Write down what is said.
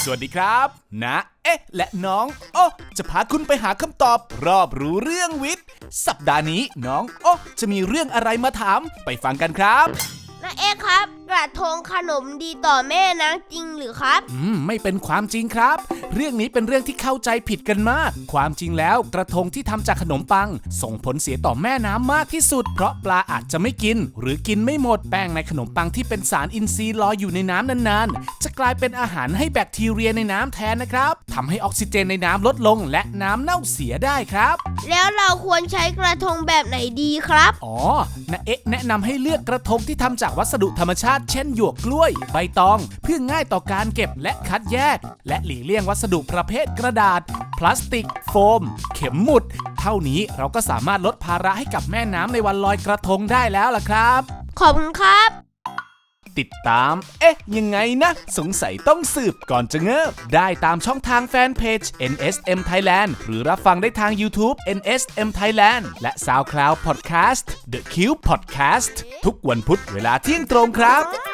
สวัสดีครับนะเอ๊ะ และน้องโอ้จะพาคุณไปหาคำตอบ รอบรู้เรื่องวิทย์ สัปดาห์นี้น้องโอ้จะมีเรื่องอะไรมาถามไปฟังกันครับนาเอ๊ะครับ กระทงขนมดีต่อแม่นางจริงหรือครับ อืมไม่เป็นความจริงครับ เรื่องนี้เป็นเรื่องที่เข้าใจผิดกันมาก ความจริงแล้วกระทงที่ทำจากขนมปัง ส่งผลเสียต่อแม่น้ำมากที่สุด เพราะปลาอาจจะไม่กิน หรือกินไม่หมดแป้งในขนมปังที่เป็นสารอินทรีย์ลอยอยู่ในน้ำนานๆ จะกลายเป็นอาหารให้แบคทีเรียในน้ำแทนนะครับทำให้ออกซิเจนในน้ำลดลงและน้ำเน่าเสียได้ครับ แล้วเราควรใช้กระทงแบบไหนดีครับ อ๋อนะเอ๊ะแนะนำให้เลือกกระทงที่ทำจากวัสดุธรรมชาติเช่นหยวกกล้วย ใบตอง เพื่อง่ายต่อการเก็บและคัดแยก และหลีกเลี่ยงวัสดุประเภทกระดาษ พลาสติก โฟม เข็มหมุด เท่านี้เราก็สามารถลดภาระให้กับแม่น้ำในวันลอยกระทงได้แล้วล่ะครับ ขอบคุณครับ ติดตาม เอ๊ะ ยังไงนะ สงสัยต้องสืบก่อนจะเงิบ ได้ตามช่องทางแฟนเพจ NSM Thailand หรือรับฟังได้ทาง YouTube NSM Thailand และ SoundCloud Podcast The Cube Podcast ทุกวันพุธเวลาเที่ยงตรงครับ